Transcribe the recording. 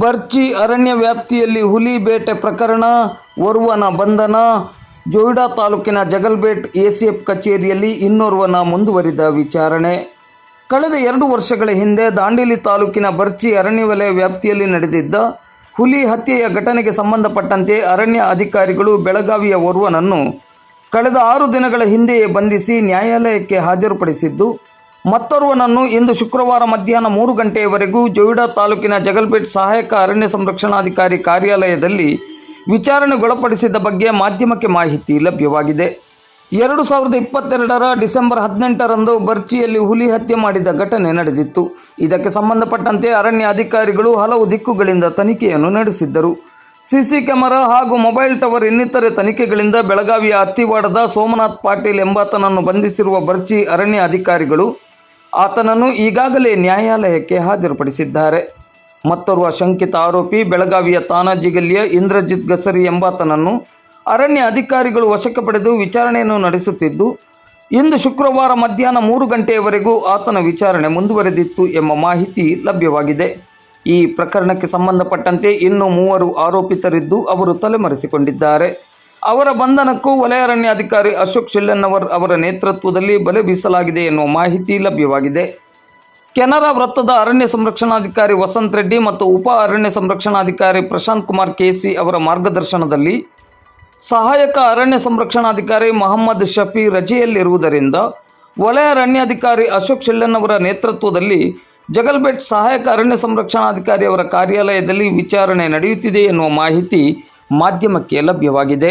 ಬರ್ಚಿ ಅರಣ್ಯ ವ್ಯಾಪ್ತಿಯಲ್ಲಿ ಹುಲಿ ಬೇಟೆ ಪ್ರಕರಣ ಓರ್ವನ ಬಂಧನ, ಜೋಯಿಡಾ ತಾಲೂಕಿನ ಜಗಲ್ಬೇಟ್ ಎಸಿಎಫ್ ಕಚೇರಿಯಲ್ಲಿ ಇನ್ನೋರ್ವನ ಮುಂದುವರಿದ ವಿಚಾರಣೆ. ಕಳೆದ ಎರಡು ವರ್ಷಗಳ ಹಿಂದೆ ದಾಂಡೇಲಿ ತಾಲೂಕಿನ ಬರ್ಚಿ ಅರಣ್ಯ ವಲಯ ವ್ಯಾಪ್ತಿಯಲ್ಲಿ ನಡೆದಿದ್ದ ಹುಲಿ ಹತ್ಯೆಯ ಘಟನೆಗೆ ಸಂಬಂಧಪಟ್ಟಂತೆ ಅರಣ್ಯ ಅಧಿಕಾರಿಗಳು ಬೆಳಗಾವಿಯ ಓರ್ವನನ್ನು ಕಳೆದ ಆರು ದಿನಗಳ ಹಿಂದೆಯೇ ಬಂಧಿಸಿ ನ್ಯಾಯಾಲಯಕ್ಕೆ ಹಾಜರುಪಡಿಸಿದ್ದು ಮತ್ತೋರ್ವನನ್ನು ಇಂದು ಶುಕ್ರವಾರ ಮಧ್ಯಾಹ್ನ ಮೂರು ಗಂಟೆಯವರೆಗೂ ಜೋಯಿಡಾ ತಾಲೂಕಿನ ಜಗಲ್ಪೇಟ್ ಸಹಾಯಕ ಅರಣ್ಯ ಸಂರಕ್ಷಣಾಧಿಕಾರಿ ಕಾರ್ಯಾಲಯದಲ್ಲಿ ವಿಚಾರಣೆಗೊಳಪಡಿಸಿದ ಬಗ್ಗೆ ಮಾಧ್ಯಮಕ್ಕೆ ಮಾಹಿತಿ ಲಭ್ಯವಾಗಿದೆ. ಎರಡು ಸಾವಿರದ ಇಪ್ಪತ್ತೆರಡರ ಡಿಸೆಂಬರ್ ಹದಿನೆಂಟರಂದು ಬರ್ಚಿಯಲ್ಲಿ ಹುಲಿ ಹತ್ಯೆ ಮಾಡಿದ ಘಟನೆ ನಡೆದಿತ್ತು. ಇದಕ್ಕೆ ಸಂಬಂಧಪಟ್ಟಂತೆ ಅರಣ್ಯ ಅಧಿಕಾರಿಗಳು ಹಲವು ದಿಕ್ಕುಗಳಿಂದ ತನಿಖೆಯನ್ನು ನಡೆಸಿದ್ದರು. ಸಿಸಿ ಕ್ಯಾಮೆರಾ ಹಾಗೂ ಮೊಬೈಲ್ ಟವರ್ ಇನ್ನಿತರೆ ತನಿಖೆಗಳಿಂದ ಬೆಳಗಾವಿಯ ಅತ್ತಿವಾಡದ ಸೋಮನಾಥ್ ಪಾಟೀಲ್ ಎಂಬಾತನನ್ನು ಬಂಧಿಸಿರುವ ಬರ್ಚಿ ಅರಣ್ಯ ಅಧಿಕಾರಿಗಳು ಆತನನ್ನು ಈಗಾಗಲೇ ನ್ಯಾಯಾಲಯಕ್ಕೆ ಹಾಜರುಪಡಿಸಿದ್ದಾರೆ. ಮತ್ತೋರ್ವ ಶಂಕಿತ ಆರೋಪಿ ಬೆಳಗಾವಿಯ ತಾನಾಜಿ ಗಲ್ಲಿಯ ಇಂದ್ರಜಿತ್ ಗಸರಿ ಎಂಬಾತನನ್ನು ಅರಣ್ಯ ಅಧಿಕಾರಿಗಳು ವಶಕ್ಕೆ ಪಡೆದು ವಿಚಾರಣೆಯನ್ನು ನಡೆಸುತ್ತಿದ್ದು, ಇಂದು ಶುಕ್ರವಾರ ಮಧ್ಯಾಹ್ನ ಮೂರು ಗಂಟೆಯವರೆಗೂ ಆತನ ವಿಚಾರಣೆ ಮುಂದುವರೆದಿತ್ತು ಎಂಬ ಮಾಹಿತಿ ಲಭ್ಯವಾಗಿದೆ. ಈ ಪ್ರಕರಣಕ್ಕೆ ಸಂಬಂಧಪಟ್ಟಂತೆ ಇನ್ನೂ ಮೂವರು ಆರೋಪಿತರಿದ್ದು ಅವರು ತಲೆಮರೆಸಿಕೊಂಡಿದ್ದಾರೆ. ಅವರ ಬಂಧನಕ್ಕೂ ವಲಯ ಅರಣ್ಯಾಧಿಕಾರಿ ಅಶೋಕ್ ಶಿಲ್ಲನ್ನವರ್ ಅವರ ನೇತೃತ್ವದಲ್ಲಿ ಬಲೆ ಬೀಸಲಾಗಿದೆ ಎನ್ನುವ ಮಾಹಿತಿ ಲಭ್ಯವಾಗಿದೆ. ಕೆನರಾ ವೃತ್ತದ ಅರಣ್ಯ ಸಂರಕ್ಷಣಾಧಿಕಾರಿ ವಸಂತ್ ರೆಡ್ಡಿ ಮತ್ತು ಉಪ ಅರಣ್ಯ ಸಂರಕ್ಷಣಾಧಿಕಾರಿ ಪ್ರಶಾಂತ್ ಕುಮಾರ್ ಕೆಸಿ ಅವರ ಮಾರ್ಗದರ್ಶನದಲ್ಲಿ ಸಹಾಯಕ ಅರಣ್ಯ ಸಂರಕ್ಷಣಾಧಿಕಾರಿ ಮೊಹಮ್ಮದ್ ಶಫಿ ರಜೆಯಲ್ಲಿರುವುದರಿಂದ ವಲಯ ಅರಣ್ಯಾಧಿಕಾರಿ ಅಶೋಕ್ ಶಿಲ್ಲನ್ನವರ ನೇತೃತ್ವದಲ್ಲಿ ಜಗಲ್ಬೆಟ್ ಸಹಾಯಕ ಅರಣ್ಯ ಸಂರಕ್ಷಣಾಧಿಕಾರಿ ಅವರ ಕಾರ್ಯಾಲಯದಲ್ಲಿ ವಿಚಾರಣೆ ನಡೆಯುತ್ತಿದೆ ಎನ್ನುವ ಮಾಹಿತಿ ಮಾಧ್ಯಮಕ್ಕೆ ಲಭ್ಯವಾಗಿದೆ.